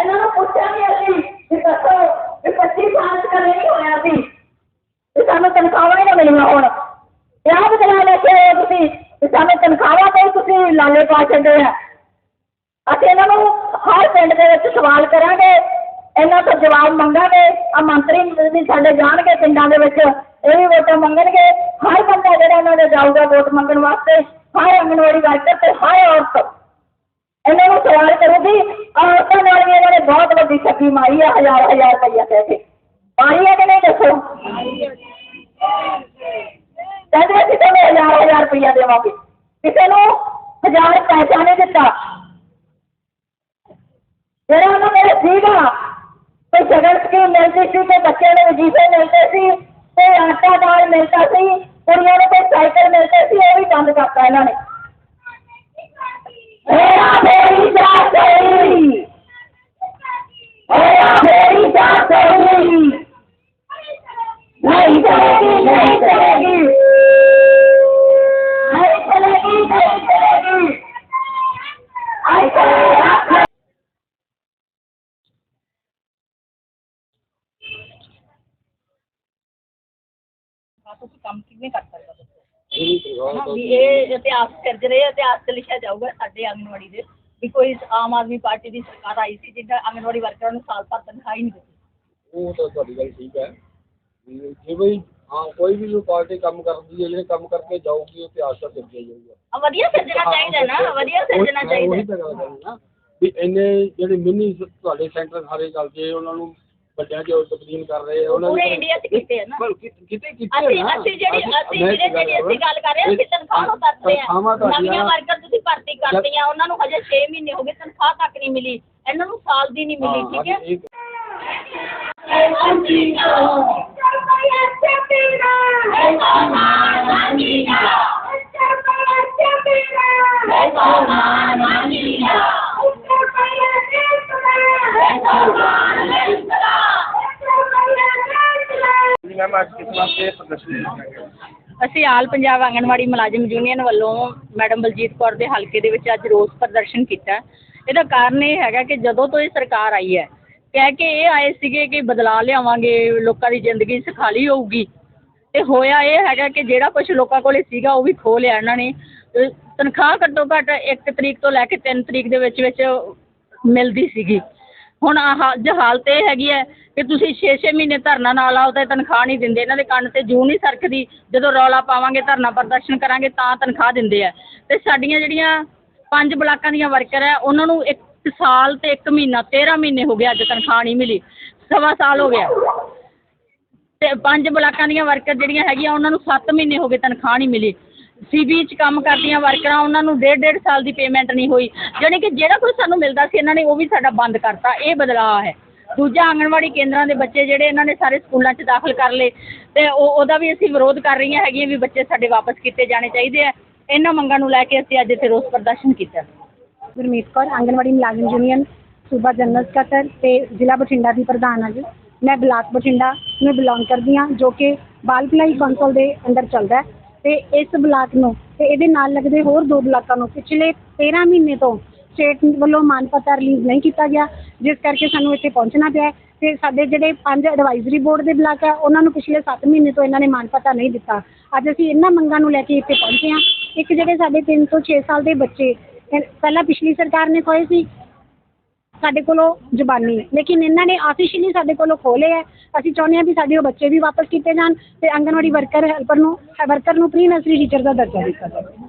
ਇਹਨਾਂ ਨੂੰ ਪੁੱਛਿਆ ਨਹੀਂ ਅਸੀਂ ਕਿ ਦੱਸੋ ਕਿ 25 ਸਾਲ ਤੱਕ ਨਹੀਂ ਹੋਇਆ ਸੀ। ਤੇ ਸਾਨੂੰ ਤਨਖਾਹਾਂ ਹੀ ਨਾ ਮਿਲੀਆਂ ਹੁਣ। ਵਿਆਹ ਬਦਲਾ ਲੈ ਕੇ ਆਏ ਤੁਸੀਂ। ਤੇ ਸਾਨੂੰ ਤਨਖਾਹਾਂ ਤੇ ਤੁਸੀਂ ਲਾਲੇ ਪਾ ਛੱਡੇ ਆ। ਅਸੀਂ ਇਹਨਾਂ ਨੂੰ ਹਰ ਪਿੰਡ ਦੇ ਵਿੱਚ ਸਵਾਲ ਕਰਾਂਗੇ। ਇਹਨਾਂ ਤੋਂ ਜਵਾਬ ਮੰਗਾਂਗੇ। ਆ ਮੰਤਰੀ ਵੀ ਸਾਡੇ ਜਾਣਗੇ ਪਿੰਡਾਂ ਦੇ ਵਿੱਚ। ਇਹ ਵੀ ਵੋਟਾਂ ਮੰਗਣਗੇ। ਹਰ ਬੰਦਾ ਜਿਹੜਾ ਇਹਨਾਂ ਦੇ ਜਾਊਗਾ ਵੋਟ ਮੰਗਣ ਵਾਸਤੇ। ਹਰ ਅੰਗਨਵਾੜੀ ਵਰਕਰ ਤੇ ਹਰ ਔਰਤ। ਇਹਨਾਂ ਨੂੰ ਸਵਾਲ ਕਰੂਗੀ ਔਰਤਾਂ ਨਾਲ ਵੀ ਇਹਨਾਂ ਨੇ ਬਹੁਤ ਵੱਡੀ ਠੱਗੀ ਮਾਰੀ ਆ, ਹਜ਼ਾਰ ਹਜ਼ਾਰ ਰੁਪਈਆ ਕਹਿ ਕੇ। ਮਾਰੀ ਹੈ ਕਿ ਨਹੀਂ ਦੱਸੋ? ਕਹਿੰਦੇ ਅਸੀਂ ਤੁਹਾਨੂੰ ਹਜ਼ਾਰ ਹਜ਼ਾਰ ਰੁਪਈਆ ਦੇਵਾਂਗੇ। ਕਿਸੇ ਨੂੰ ਹਜ਼ਾਰ ਪੈਸਾ ਨਹੀਂ ਦਿੱਤਾ। ਜਿਹੜਾ ਉਹਨਾਂ ਕੋਲ ਸੀਗਾ, ਕੋਈ ਸ਼ਗਨ ਸਕੀਮ ਮਿਲਦੀ ਸੀ ਤੇ ਬੱਚਿਆਂ ਨੂੰ ਵਜੀਫੇ ਮਿਲਦੇ ਸੀ, ਕੋਈ ਆਟਾ ਦਾਲ ਮਿਲਦਾ ਸੀ, ਕੁੜੀਆਂ ਨੂੰ ਕੋਈ ਸਾਈਕਲ ਮਿਲਦੇ ਸੀ, ਉਹ ਵੀ ਬੰਦ ਕਰਤਾ ਇਹਨਾਂ ਨੇ। ਤੁਸੀਂ ਕੰਮ ਕਿਵੇਂ ਕਰ ਸਕਦਾ ਹਨਾ, ਵੀ ਇਹ ਇਤਿਹਾਸ ਸਿਰਜ ਰਹੇ ਇਤਿਹਾਸ ਚ ਲਿਖਿਆ ਜਾਊਗਾ ਸਾਡੇ ਆਂਗਨਵਾੜੀ ਦੇ ਵੀ ਕੋਈ ਆਮ ਆਦਮੀ ਪਾਰਟੀ ਦੀ ਸਰਕਾਰ ਆਈ ਸੀ ਜਿਹਦਾ ਆਂਗਨਵਾੜੀ ਵਰਕਰਾਂ ਨੂੰ ਸਾਲ ਭਰ ਤਨਖਾਹ ਹੀ ਨਹੀਂ ਦਿੱਤੀ। ਉਹ ਤਾਂ ਤੁਹਾਡੀ ਗੱਲ ਠੀਕ ਹੈ। ਵੀ ਜੇ ਬਈ ਹਾਂ ਕੋਈ ਵੀ ਜੋ ਪਾਰਟੀ ਕੰਮ ਕਰਦੀ ਹੈ ਜਿਹੜੇ ਕੰਮ ਕਰਕੇ ਜਾਊਗੀ ਉਹ ਇਤਿਹਾਸ ਦਾ ਸਿਰਜਿਆ ਜਾਊਗਾ। ਆ ਵਧੀਆ ਸਿਰਜਣਾ ਚਾਹੀਦਾ ਨਾ ਵਧੀਆ ਸਿਰਜਣਾ ਉਹੀ- ਉਹੀ ਚਾਹੀਦਾ ਤਾਂ ਗੱਲ ਕਰਨੀ ਨਾ ਵੀ ਇੰਨੇ ਜਿਹੜੇ ਮਿੰਨੀ ਤੁਹਾਡੇ ਸੈਂਟਰ ਸਾਰੇ ਚੱਲਦੇ ਉਹਨਾਂ ਨੂੰ ਵੱਡਿਆਂ 'ਚ ਤਬਦੀਲ ਕਰ ਰਹੇ ਆ ਉਹਨਾਂ ਪੂਰੇ ਦੀ- ਇੰਡੀਆ 'ਚ ਕੀਤੇ ਆ ਨਾ। ਪਰ ਕਿ- ਕਿਤੇ ਕੀਤੇ ਅਸੀਂ ਨਾ। ਅਸੀਂ ਜਿਹੜੀ ਅਸੀਂ- ਮੈਂ ਜਿਹੜੇ ਇੱਕ ਗੱਲ ਜਿਹੜੀ ਅਸੀਂ ਗੱਲ ਕਰ ਰਹੇ ਹਾਂ ਅਸੀਂ ਤਨਖਾਹ ਨੂੰ ਦੱਸਦੇ ਆ। ਤਨਖਾਹਾਂ ਤੁਹਾਡੀਆਂ- ਨਵੀਆਂ ਵਰਕਰ ਤੁਸੀਂ ਭਰਤੀ ਕਰਦੀਆਂ ਉਹਨਾਂ ਨੂੰ ਹਜੇ 6 ਮਹੀਨੇ ਹੋ ਗਏ ਤਨਖਾਹ ਤੱਕ ਨਹੀਂ ਮਿਲੀ। ਇਹਨਾਂ ਨੂੰ ਸਾਲ ਦੀ ਨਹੀਂ ਮਿਲੀ ਹਾਂ, ਠੀਕ ਹੈ ਅਸੀਂ ਇੱਕ- ਜੀ ਮੈਮ, ਅੱਜ ਕਿਸ ਵਾਸਤੇ ਪ੍ਰਦਰਸ਼ਨ ਕੀਤਾ ਅਸੀਂ ਆਲ ਪੰਜਾਬ ਆਂਗਣਵਾੜੀ ਮੁਲਾਜ਼ਮ ਯੂਨੀਅਨ ਵੱਲੋਂ ਮੈਡਮ ਬਲਜੀਤ ਕੌਰ ਦੇ ਹਲਕੇ ਦੇ ਵਿੱਚ ਅੱਜ ਰੋਸ ਪ੍ਰਦਰਸ਼ਨ ਕੀਤਾ। ਇਹਦਾ ਕਾਰਨ ਇਹ ਹੈਗਾ ਕਿ ਜਦੋਂ ਤੋਂ ਇਹ ਸਰਕਾਰ ਆਈ ਹੈ, ਕਹਿ ਕੇ ਇਹ ਆਏ ਸੀਗੇ ਕਿ ਬਦਲਾਅ ਲਿਆਵਾਂਗੇ, ਲੋਕਾਂ ਦੀ ਜ਼ਿੰਦਗੀ ਸੁਖਾਲੀ ਹੋਊਗੀ। ਤੇ ਹੋਇਆ ਇਹ ਹੈਗਾ ਕਿ ਜਿਹੜਾ ਕੁਝ ਲੋਕਾਂ ਕੋਲੇ ਸੀਗਾ, ਉਹ ਵੀ ਖੋਹ ਲਿਆ ਇਹਨਾਂ ਨੇ। ਤੇ ਤਨਖਾਹ ਘੱਟੋ ਘੱਟ 1 ਤਰੀਕ ਤੋਂ ਲੈ ਕੇ 3 ਤਰੀਕ ਦੇ ਵਿੱਚ ਵਿੱਚ ਮਿਲਦੀ ਸੀਗੀ। ਹੁਣ ਆਹ ਅੱਜ ਹਾਲਤ ਇਹ ਹੈਗੀ ਹੈ ਕਿ ਤੁਸੀਂ 6-6 ਮਹੀਨੇ ਧਰਨਾ ਨਾ ਲਾਓ ਤਾਂ ਤਨਖਾਹ ਨਹੀਂ ਦਿੰਦੇ। ਇਹਨਾਂ ਦੇ ਕੰਨ ਤੇ ਜੂੰ ਨਹੀਂ ਸਰਕਦੀ ਜਦੋਂ ਰੌਲਾ ਪਾਵਾਂਗੇ, ਧਰਨਾ ਪ੍ਰਦਰਸ਼ਨ ਕਰਾਂਗੇ, ਤਾਂ ਤਨਖਾਹ ਦਿੰਦੇ ਆ। ਅਤੇ ਸਾਡੀਆਂ ਜਿਹੜੀਆਂ ਪੰਜ ਬਲਾਕਾਂ ਦੀਆਂ ਵਰਕਰ ਹੈ ਉਹਨਾਂ ਨੂੰ ਇੱਕ ਸਾਲ ਅਤੇ ਇੱਕ ਮਹੀਨਾ 13 ਮਹੀਨੇ ਹੋ ਗਏ ਅੱਜ ਤਨਖਾਹ ਨਹੀਂ ਮਿਲੀ। ਸਵਾ ਸਾਲ ਹੋ ਗਿਆ। ਅਤੇ ਪੰਜ ਬਲਾਕਾਂ ਦੀਆਂ ਵਰਕਰ ਜਿਹੜੀਆਂ ਹੈਗੀਆਂ, ਉਹਨਾਂ ਨੂੰ ਸੱਤ ਮਹੀਨੇ ਹੋ ਗਏ ਤਨਖਾਹ ਨਹੀਂ ਮਿਲੀ। ਸੀ ਬੀ ਚ ਕੰਮ ਕਰਦੀਆਂ ਵਰਕਰਾਂ, ਉਹਨਾਂ ਨੂੰ ਡੇਢ ਡੇਢ ਸਾਲ ਦੀ ਪੇਮੈਂਟ ਨਹੀਂ ਹੋਈ। ਜਾਣੀ ਕਿ ਜਿਹੜਾ ਕੁਝ ਸਾਨੂੰ ਮਿਲਦਾ ਸੀ, ਇਹਨਾਂ ਨੇ ਉਹ ਵੀ ਸਾਡਾ ਬੰਦ ਕਰਤਾ। ਇਹ ਬਦਲਾਅ ਹੈ। ਦੂਜਾ ਆਂਗਣਵਾੜੀ ਕੇਂਦਰਾਂ ਦੇ ਬੱਚੇ ਜਿਹੜੇ ਇਹਨਾਂ ਨੇ ਸਾਰੇ ਸਕੂਲਾਂ 'ਚ ਦਾਖਲ ਕਰ ਲਏ ਅਤੇ ਉਹ ਉਹਦਾ ਵੀ ਅਸੀਂ ਵਿਰੋਧ ਕਰ ਰਹੀਆਂ ਹੈਗੀਆਂ ਵੀ ਬੱਚੇ ਸਾਡੇ ਵਾਪਸ ਕੀਤੇ ਜਾਣੇ ਚਾਹੀਦੇ ਹੈ ਇਹਨਾਂ ਮੰਗਾਂ ਨੂੰ ਲੈ ਕੇ ਅਸੀਂ ਅੱਜ ਇੱਥੇ ਰੋਸ ਪ੍ਰਦਰਸ਼ਨ ਕੀਤਾ। ਗੁਰਮੀਤ ਕੌਰ, ਆਂਗਣਵਾੜੀ ਮੁਲਾਜ਼ਮ ਯੂਨੀਅਨ, ਸੂਬਾ ਜਨਰਲ ਸਕੱਤਰ ਤੇ ਜ਼ਿਲ੍ਹਾ ਬਠਿੰਡਾ ਦੀ ਪ੍ਰਧਾਨ ਹਾਂ ਜੀ। ਮੈਂ ਬਲਾਕ ਬਠਿੰਡਾ ਨੂੰ ਬਿਲੋਂਗ ਕਰਦੀ ਹਾਂ, ਜੋ ਕਿ ਬਾਲ ਭਲਾਈ ਕੌਂਸਲ ਦੇ ਅੰਦਰ ਚੱਲਦਾ ਹੈ। ਤੇ ਇਸ ਬਲਾਕ ਨੂੰ ਤੇ ਇਹਦੇ ਨਾਲ ਲੱਗਦੇ ਹੋਰ ਦੋ ਬਲਾਕਾਂ ਨੂੰ ਪਿਛਲੇ 13 ਮਹੀਨੇ ਤੋਂ ਸਟੇਟ ਵੱਲੋਂ ਮਾਨਪਤਾ ਰਿਲੀਜ਼ ਨਹੀਂ ਕੀਤਾ ਗਿਆ, ਜਿਸ ਕਰਕੇ ਸਾਨੂੰ ਇੱਥੇ ਪਹੁੰਚਣਾ ਪਿਆ ਹੈ। ਤੇ ਸਾਡੇ ਜਿਹੜੇ ਪੰਜ ਐਡਵਾਈਜ਼ਰੀ ਬੋਰਡ ਦੇ ਬਲਾਕ ਆ ਉਹਨਾਂ ਨੂੰ ਪਿਛਲੇ 7 ਮਹੀਨੇ ਤੋਂ ਇਹਨਾਂ ਨੇ ਮਾਨਪਤਾ ਨਹੀਂ ਦਿੱਤਾ। ਅੱਜ ਅਸੀਂ ਇਹਨਾਂ ਮੰਗਾਂ ਨੂੰ ਲੈ ਕੇ ਇੱਥੇ ਪਹੁੰਚੇ ਹਾਂ। ਇੱਕ ਜਿਹੜੇ ਸਾਡੇ 3 ਤੋਂ 6 ਸਾਲ ਦੇ ਬੱਚੇ, ਪਹਿਲਾਂ ਪਿਛਲੀ ਸਰਕਾਰ ਨੇ ਖੋਏ ਸੀ ਸਾਡੇ ਕੋਲੋਂ ਜ਼ਬਾਨੀ ਲੇਕਿਨ ਇਹਨਾਂ ਨੇ ਆਫੀਸ਼ੀਅਲੀ ਸਾਡੇ ਕੋਲੋਂ ਖੋਲੇ ਹੈ। ਅਸੀਂ ਚਾਹੁੰਦੇ ਹਾਂ ਵੀ ਸਾਡੇ ਉਹ ਬੱਚੇ ਵੀ ਵਾਪਸ ਕੀਤੇ ਜਾਣ ਤੇ ਆਂਗਨਵਾੜੀ ਵਰਕਰ ਹੈਲਪਰ ਨੂੰ ਵਰਕਰ ਨੂੰ ਪ੍ਰੀ ਨਰਸਰੀ ਟੀਚਰ ਦਾ ਦਰਜਾ ਦਿੱਤਾ ਜਾਵੇ।